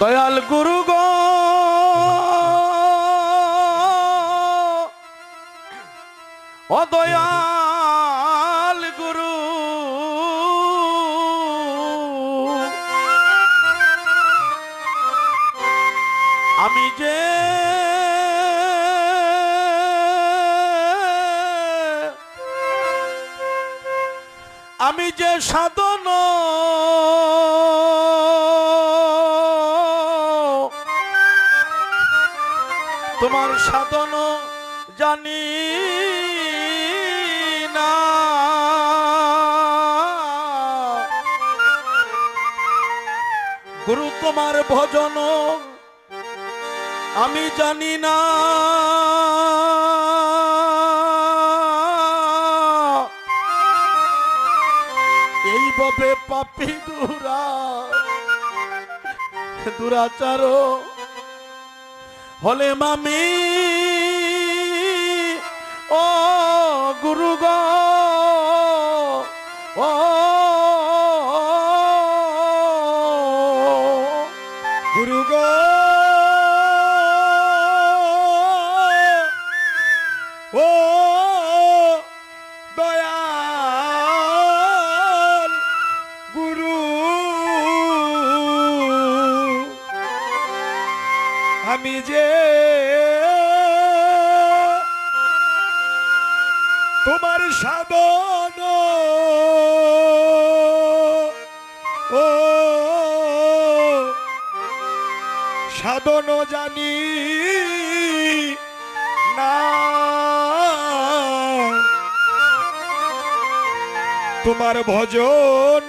দয়াল গুরু গো। ও দয়াল গুরু। আমি যে আমি যে সাধন সাধন জানি না। গুরু তোমার ভজন আমি জানি না। এই এইভাবে পাপি দুরা, দুরাচার হলে মামি ও গুরু গো ও গুরু গো ও দয়াল গুরু আমি যে তোমার সাধন। ও সাধন জানি না। তোমার ভজন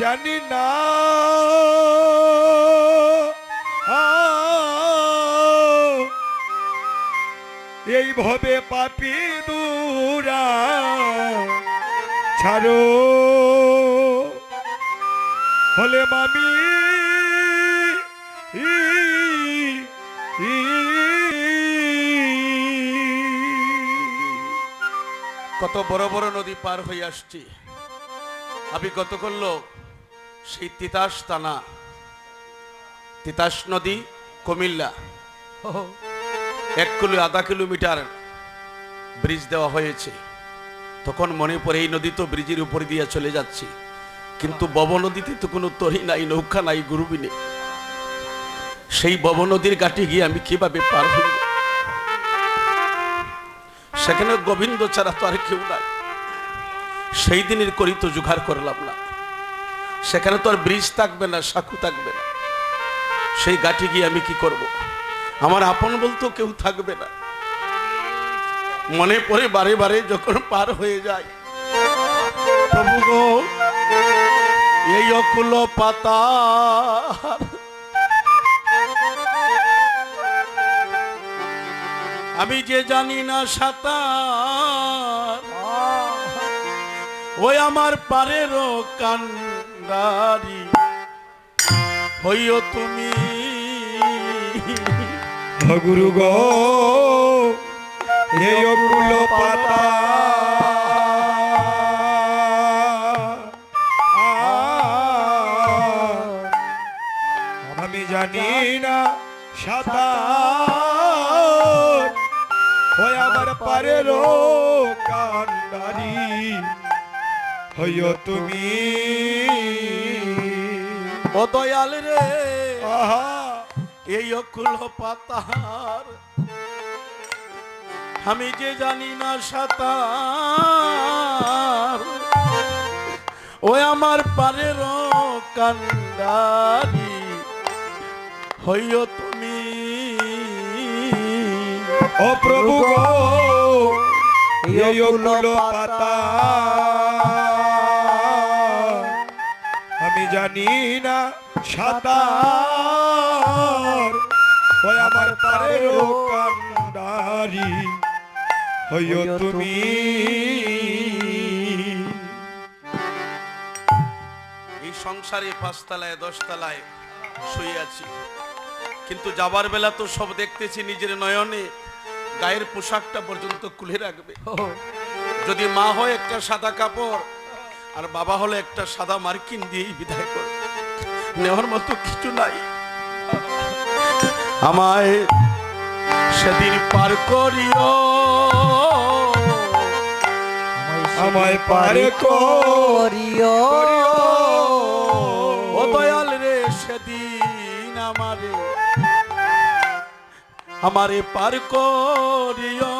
জানি না। এইভাবে পাপি দূরা ছাড়ো। হলে মামি কত বড় বড় নদী পার হয়ে আসছি। আমি কত করল, সেই তিতাস তানা। তিতাস নদী কুমিল্লা। এক কিলো, আধা কিলোমিটার ব্রিজ দেওয়া হয়েছে। তখন মনে পড়ে, এই নদী তো ব্রিজের উপর দিয়ে চলে যাচ্ছি। কিন্তু বব নদীতে তো কোনো তরি নাই, নৌকা নাই, গুরুবি নেই। সেই বব নদীর ঘাটে গিয়ে আমি কীভাবে পার হইব? সেখানে গোবিন্দ ছাড়া তো আর কেউ নাই। সেই দিনের করি তো জোগাড় করলাম না। সেখানে তো আর ব্রিজ থাকবে না, সাঁকু থাকবে না। সেই গাটি গিয়ে আমি কি করব। আমার আপন বলতেও কেউ থাকবে না। মনে পড়ে বারে বারে যখন পার হয়ে যায়, প্রভু এই অকুল পাতা আমি যে জানি না সাঁতার, ওই আমার পারেরও কান্ডারি। হইও তুমি গুরু গো অকুল পাতা। আমি জানি না সাঁতার ওই আমার পারের কান্ডারি। হইও তুমি। ও দয়াল রে। আহা। এই অকুল পাতার। আমি যে জানি না সাঁতার। ওই আমার পারের কান্ডারি, হইও তুমি। ও প্রভু পাতা আমি জানি না সাঁতার। ওই আমার পারের কান্ডারি। হইও তুমি। এই সংসারে পাঁচতলায় দশতলায় শুয়ে আছি। কিন্তু যাবার বেলা তো সব দেখতেছি নিজের নয়নে গায়ের পোশাকটা পর্যন্ত খুলে রাখবে। যদি মা হয় একটা সাদা কাপড় আর বাবা হলে একটা সাদা মার্কিন দিয়েই বিদায় করে নেওয়ার মতো কিছু নাই। আমায় সেদিন পার করিও। আমায় পারে করিও। ও দয়াল রে, সেদিন আমারে আমারে পার করিও।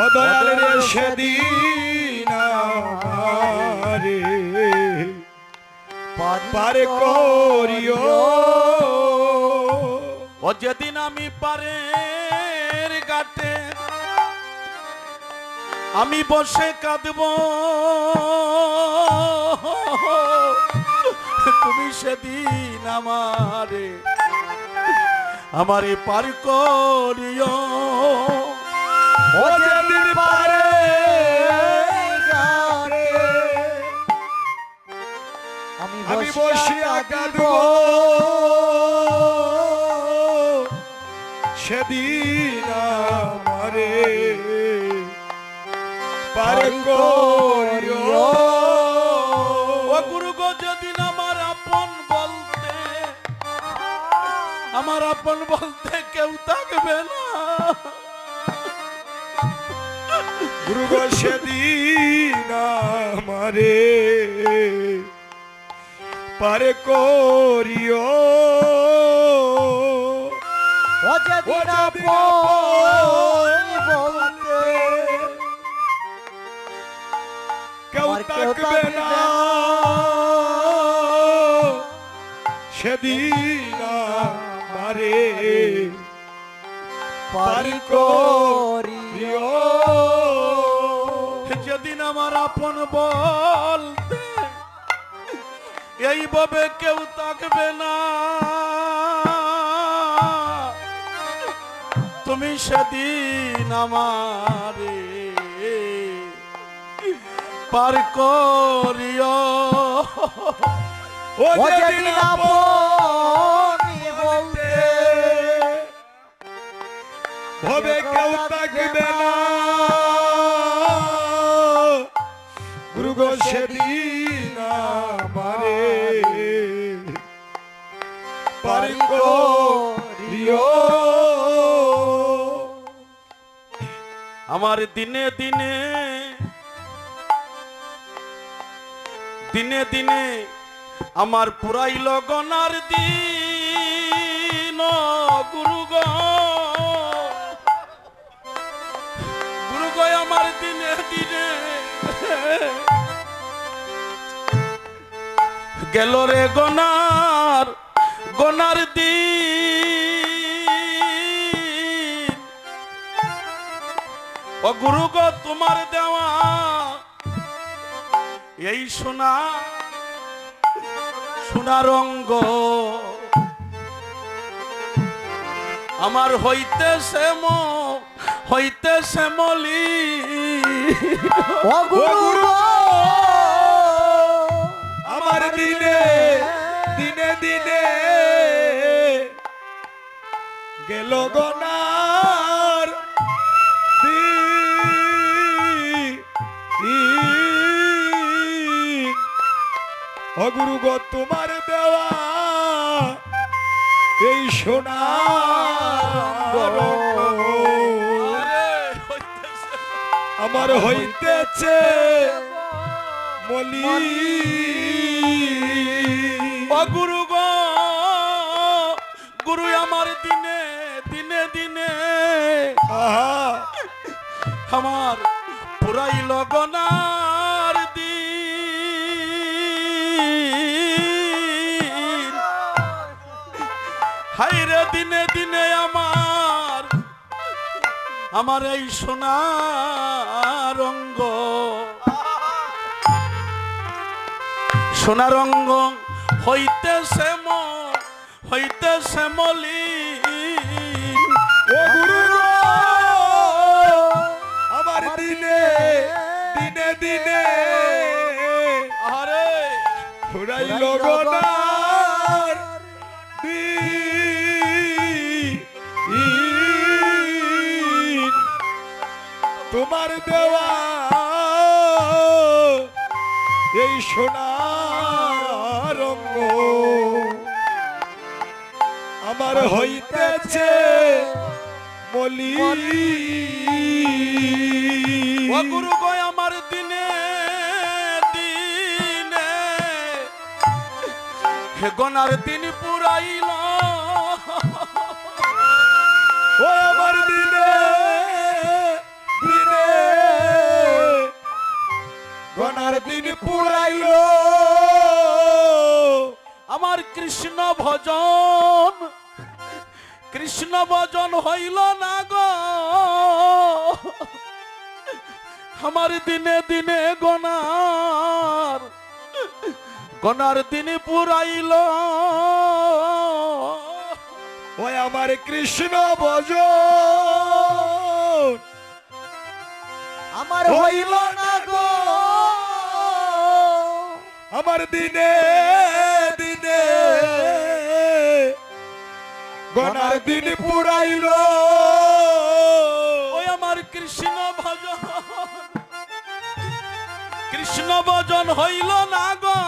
ও দয়াল রে, সেদিন আমারে। পারে করিও। ও যেদিন আমি পারের গাটে আমি বসে কাঁদব। তুমি সেদিন আমারে আমারে পার করিও। ও যেদিন পারে আমি বসিয়া কাঁদব সেদিন আমারে পারে করিও। গুরু গো যেদিন আমার আপন বলতে আমার আপন বলতে কেউ থাকবে না। গুরু গো সেদিন আমারে পারে করিও। ও আপন বলতে কেউ থাকবে না। সেদিন আমারে পারি করি করিও। যেদিন আমার আপন বলতে এইভাবে কেউ থাকবে না। তুমি সেদিন আমারে পার করিও। ও যেদিন বলতে হবে কেউ থাকবে না। গুরু সেদিন আমার দিনে দিনে দিনে দিনে আমার পুরাইল গনার দিন গুরু গুরু গো, আমার দিনে দিনে। গেল রে গনার গনার দিন। ও গুরু গো তোমার দেওয়া এই সোনা সোনা রঙ্গ আমার হইতে মো হইতে মলি ও গুরু আমার দিনে দিনে দিনে গেল গনার ও গুরু গো, তোমার দেওয়া এই সোনা আমার হইতেছে মলি। অগুরু গুরু গো গুরু আমার দিনে দিনে আমার আমার এই সোনা রঙ্গ সোনা রঙ্গ হইতেছে ম হইতেছে মলিন। ও গুরু আমার দিনে দিনে দিনে আরে ফুরাইল গনার দিন। তোমার দেওয়া। এই সোনার আমার হইতেছে ও গুরু গয় আমার দিনে দিনে হে গনার দিন পুরাইল। ও আমার দিনে গনার দিন পুরাইল। আমার কৃষ্ণ ভজন কৃষ্ণ ভজন হইল না গো। আমার দিনে দিনে গনার গনার দিন পুরাইল। ওই আমার কৃষ্ণ ভজন। আমার হইল আমার দিনে দিনে। গনার দিন পুরাইল। ওই আমার কৃষ্ণ ভজন। কৃষ্ণ ভজন হইল না গো।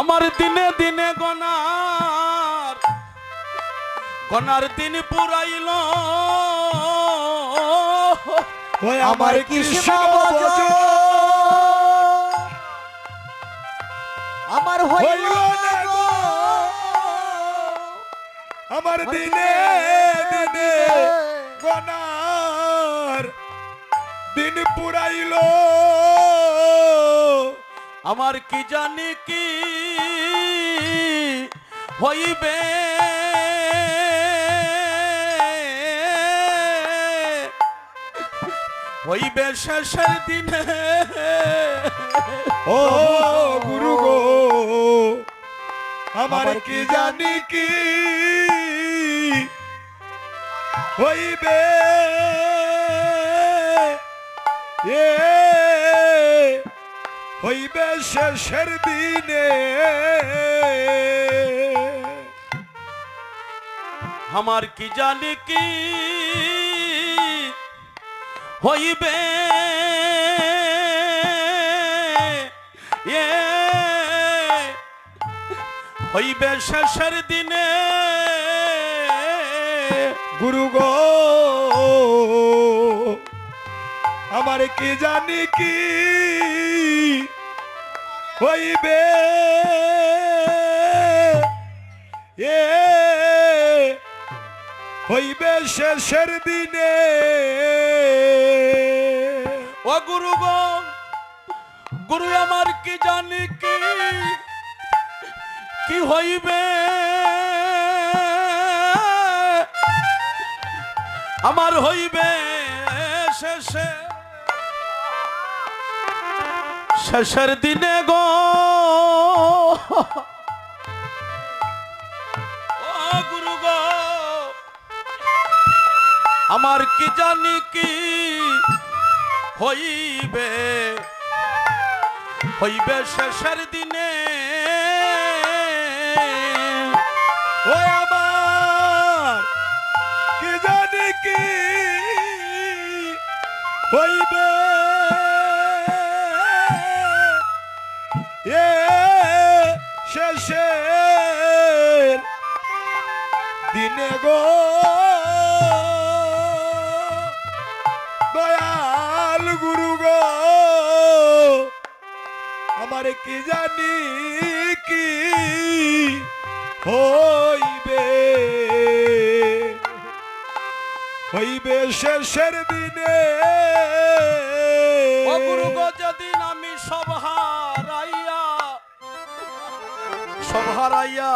আমার দিনে দিনে গনার গনার দিন পুরাইল। ওই আমার কৃষ্ণ ভজ আমার হইল না গো। আমার দিনে দিনে গনার দিন পুরাইল। আমার কি জানি কি হইবে? হইবে শেষের দিনে। ও গুরু গো। আমার কি জানি কি হইবে? এ হইবে শেষের দিনে। আমার কি জানি কি হইবে? হইবে শেষের দিনে গুরু গো। আমার কি জানি কি হইবে? এ হইবে শেষের দিনে। ও গুরু গো, গুরু আমার কি জানি কি কি হইবে? আমার হইবে শেষে। শেষের দিনে গো। গুরু গো, আমার কি জানি কি হইবে? হইবে শেষের দিনে। ও আমার, কি জানি কি হইবে? এ শেষের দিনে গো, দয়াল গুরু গো, আমার কি জানি শেষের দিনে গুরু যেদিন আমি সব হারাইয়া।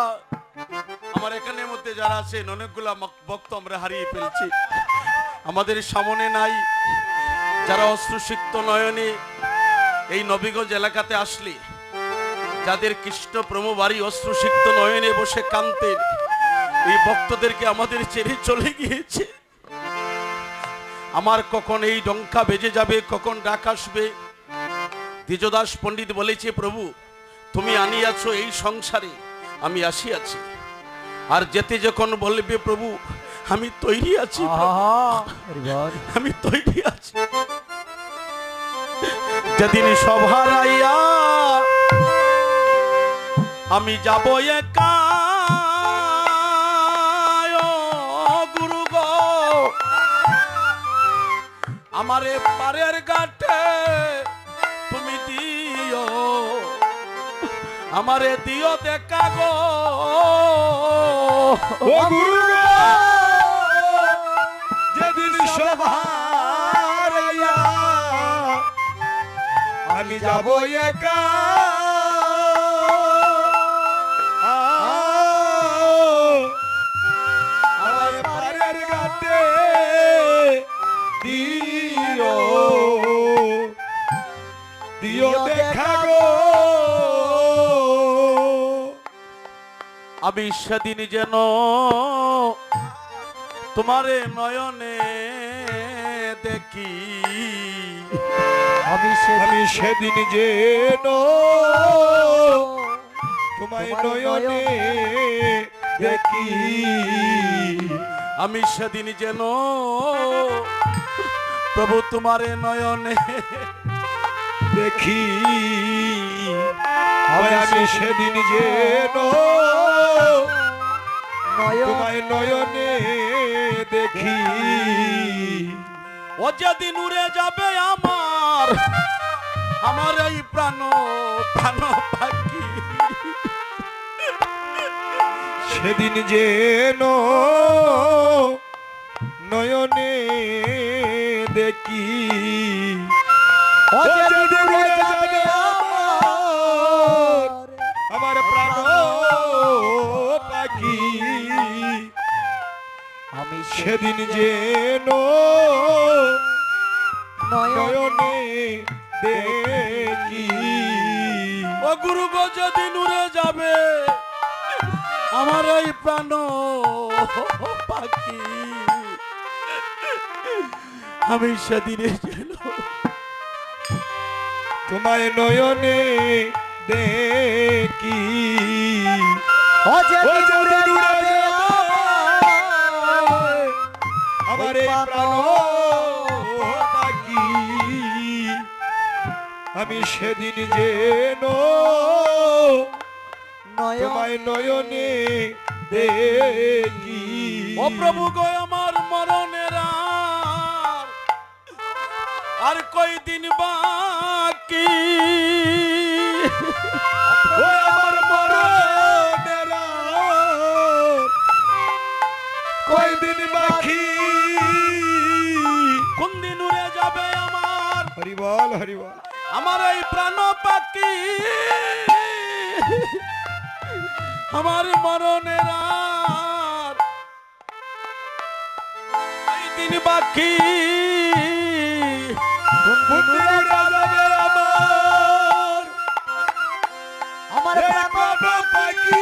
আমার এখানের মধ্যে যারা আছেন, অনেকগুলা ভক্ত আমরা হারিয়ে ফেলছি। আমাদের সামনে নাই যারা অশ্রুসিক্ত নয়নে এই নবীগঞ্জ এলাকাতে আসলে, যাদের কৃষ্ণ প্রমো বাড়ি অশ্রুসিক্ত নয়নে বসে কানতেন এই ভক্তদেরকে আমাদের ছেড়ে চলে গিয়েছে। আমার কখন এই ডঙ্কা বেজে যাবে কখন ডাক আসবে? দ্বিজদাস পণ্ডিত বলেছে প্রভু তুমি আনিয়াছ এই সংসারে আমি আসিয়াছি। আর যেতে যখন বলবে প্রভু আমি তৈরি আছি। আমি তৈরি আছি। যেদিন সভার আইয়া আমি যাব একা আমারে পারের গাঠে তুমি দিও। আমারে দিও দেখা গো। ও গুরু গো, যেদিন সভার আমি যাব একা। আমি সেদিন যেন তোমারে নয়নে দেখি। আমি আমি সেদিন যেন তোমায় নয়নে দেখি। আমি সেদিন যেন প্রভু তোমারে নয়নে দেখি। হয় আমি সেদিন যেন নয়ন। তোমায় নয়নে দেখি। ও যেদিন উড়ে যাবে আমার আমার এই প্রাণ প্রাণ পাখি সেদিন যেন নয়নে দেখি। ও যেদিন উড়ে যাবে সেদিন যেন নয়ন দেখি। ও গুরু যেদিন উড়ে যাবে আমার এই প্রাণ পাখি। আমি সেদিনে যেন তোমায় নয়নে দেখি। ও যেদিন উড়ে যাবে প্রাণ আমি সেদিন যেন নয়ন তোমায় নয়নে দেখি। ও প্রভু গো আমার মরণের আর কই দিন বাকি? ও আমার মরণের আর কয়দিন বাকি? আমার হরিবল হরিবল আমার এই প্রাণ পাখি আমার মরণের দিন বাকি আমার। প্রাণ পাখি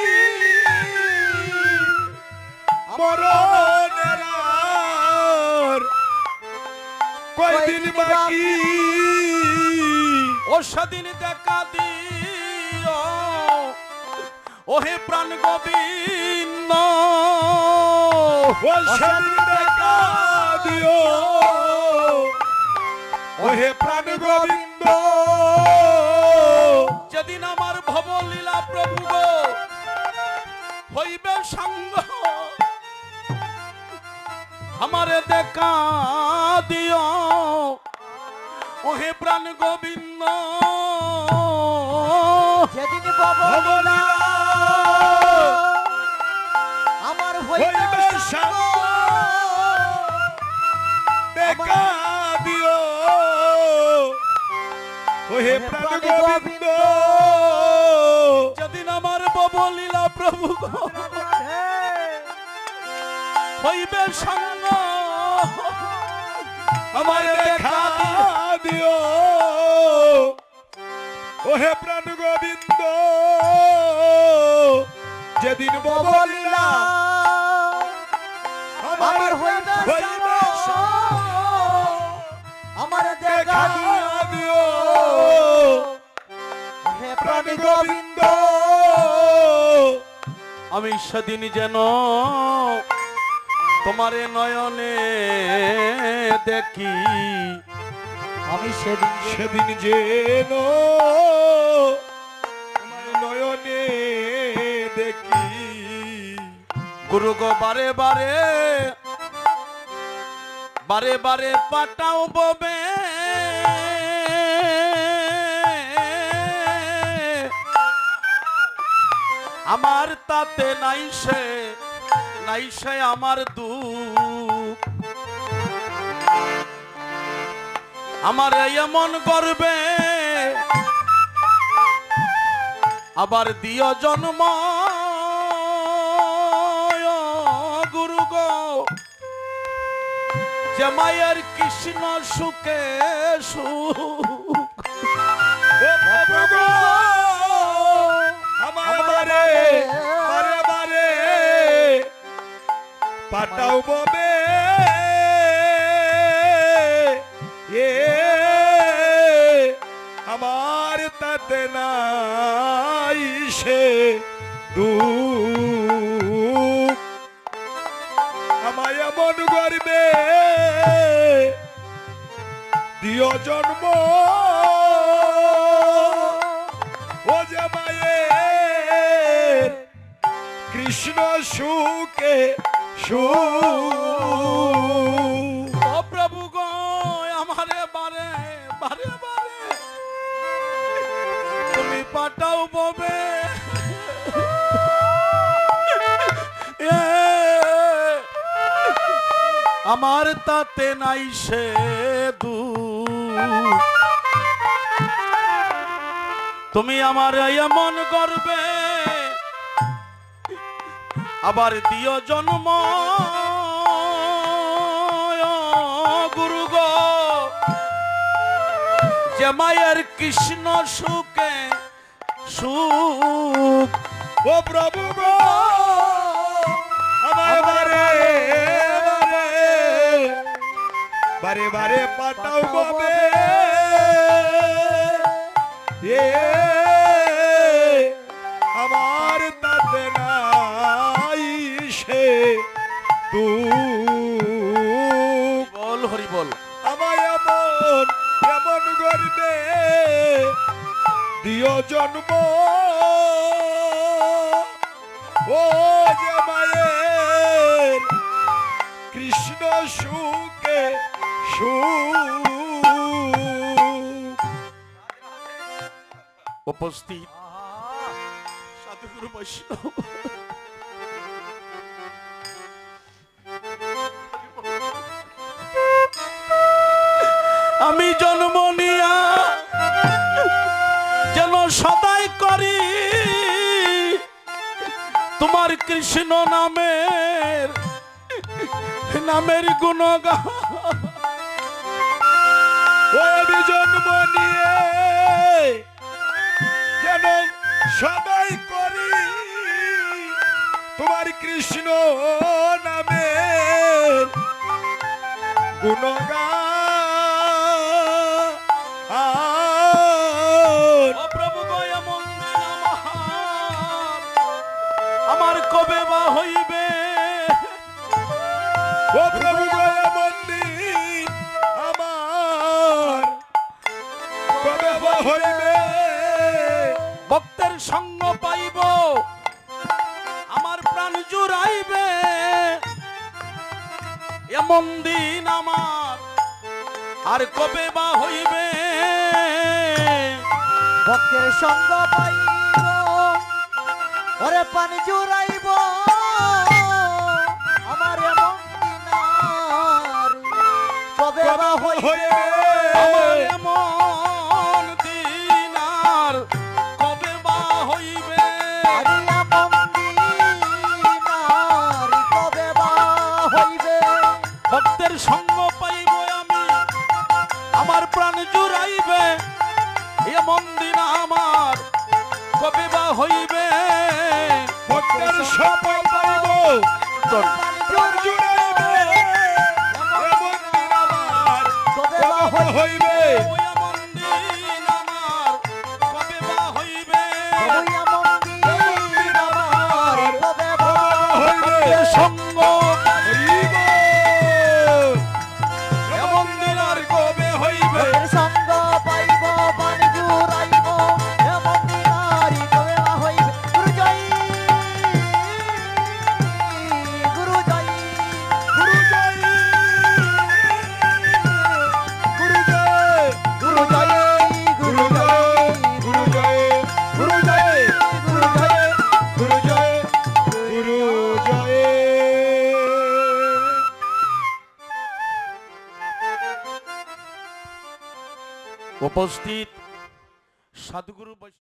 কয়দিন বাকি ও সেদিন দেখা দিও। ও হে প্রাণ গোবিন্দ ও সেদিন দেখা দিও। ও হে প্রাণ গোবিন্দ। যেদিন আমার ভবলীলা প্রভু গো হইবে সঙ্গ আমারে দেখা দিও ও হে প্রাণ গোবিন্দ যেদিন ববলীলা আমার হইবে দেখা দিও। ও হে প্রাণ গোবিন্দ। যেদিন আমার ববলীলা প্রভু গো। হইবে সঙ্গ। আমার দেখা দিও। ও হে প্রাণ গোবিন্দ যেদিন ববলীলা আমার হইবে। আমার দেখা দিও। হে প্রাণ গোবিন্দ আমি সেদিন যেন তোমারে নয়নে দেখি। আমি সেদিন যে- সেদিন তোমায় নয়নে দেখি। গুরু গো বারে বারে বারে বারে পাটাও ববে। আমার তাতে নাই সে নাই আমার দুঃখ। আমার এমন করবে আবার দিও জন্ম। গুরু গো। যে মায়ের কৃষ্ণ সুখে সুখ। পাটাও এ আমার তাতে নাই সে দুঃখ। আমায় এমন করবে। দিও জন্ম। ও যে মায়ের কৃষ্ণ সুখে সুখ পাঠাও ববে আমার তাতে নাই সে দুঃখ। তুমি আমার এমন করবে। আবার দিও জন্ম। গুরু গো। যে মায়ের কৃষ্ণ সুখে সুখ। ও প্রভু গো আমার বারে বারে। বারে পাতাও ববে এ, আমার তাতে নাই সে দুঃখ। দিও জন্ম। ও যে মায়ের কৃষ্ণ সুখে সু উপস্থিত। সাধুগুরু বৈষ্ণব। কৃষ্ণ নামের নামের গুণগান। যেন সবাই করি তোমার কৃষ্ণ নামের গুণগান। হইবে। ভক্তের সঙ্গ পাইব। আমার প্রাণ জুড়াইবে। এমন দিন আমার আর কবে বা হইবে? ভক্তের সঙ্গ পাইব। ওরে পানি জুড়াইব। আমার এমন দিন আর কবে বা হইবে। আমার এমন হইবে ভক্তের সফল পাইব। বা কবে হইবে। উপস্থিত সাধুগুরু বৈষ্ণব